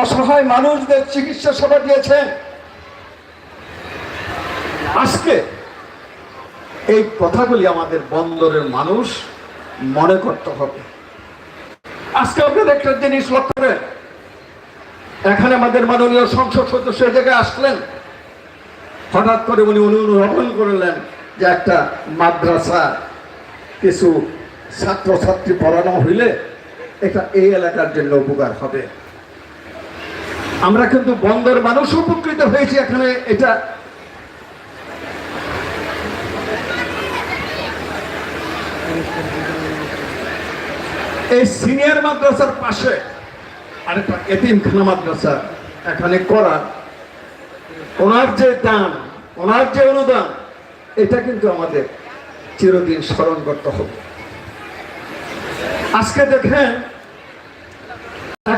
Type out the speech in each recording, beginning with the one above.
অসহায় মানুষদের চিকিৎসা সেবা দিয়েছেন। আজকে এই কথাগুলি আমাদের বন্দরের মানুষ মনে করতে হবে। আজকে আপনাদের একটা জিনিস লক্ষ্য করেন। এখানে আমাদের মাননীয় সংসদ সদস্য জায়গায় আসলেন। হঠাৎ করে উনি অনুধাবন করলেন যে একটা মাদ্রাসা কিছু ছাত্রছাত্রী পড়ানো হইলে এটা এই এলাকার জন্য উপকার হবে। আমরা কিন্তু বন্দর মানুষ উপকৃত হয়েছি এখানে, এটা এই সিনিয়র মাদ্রাসার পাশে আরেকটা এতিমখানা মাদ্রাসা, এখানে করা, ওনার যে দান, ওনার যে অনুদান, এটা কিন্তু আমাদের চিরদিন স্মরণ করতে হবে। আজকে দেখেন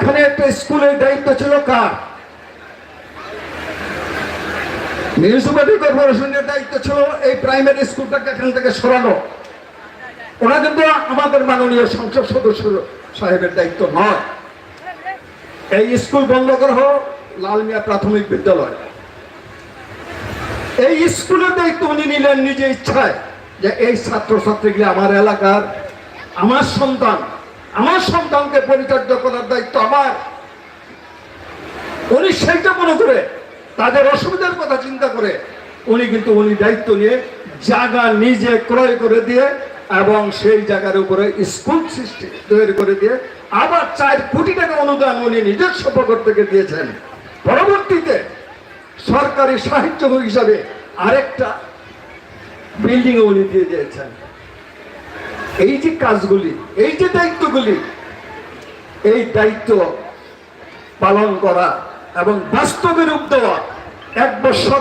এখানে একটা স্কুলের দায়িত্ব ছিল কার? মিউনিসিপালিটি কর্পোরেশনের দায়িত্ব ছিল এই প্রাইমারি স্কুলটাকে এখান থেকে সরানো। ওরা কিন্তু আমাদের মাননীয় সংসদ সদস্য সাহেবের দায়িত্ব নয়। এই স্কুল বন্ধ করা হোক লালমিয়া প্রাথমিক বিদ্যালয়। এই স্কুলের দায়িত্ব উনি নিলেন নিজে ইচ্ছায় যে এই ছাত্রছাত্রীগুলি আমার এলাকার, আমার সন্তান, আমার সন্তানকে পরিচর্যা করার দায়িত্ব আমার উনি সেইটা মনে করে, তাদের অসুবিধার কথা চিন্তা করে, উনি কিন্তু উনি দায়িত্ব নিয়ে জায়গা নিজে ক্রয় করে দিয়ে এবং সেই জায়গার উপরে স্কুল সৃষ্টি তৈরি করে দিয়ে আবার চার কোটি টাকা অনুদান উনি নিজস্ব পকেট থেকে দিয়েছেন। পরবর্তীতে সরকারি সাহিত্য হিসাবে আরেকটা বিল্ডিং উনি দিয়ে দিয়েছেন। এই যে কাজগুলি, এই যে দায়িত্বগুলি, এই দায়িত্ব পালন করা এবং বাস্তবে রূপ দেওয়া এক বছর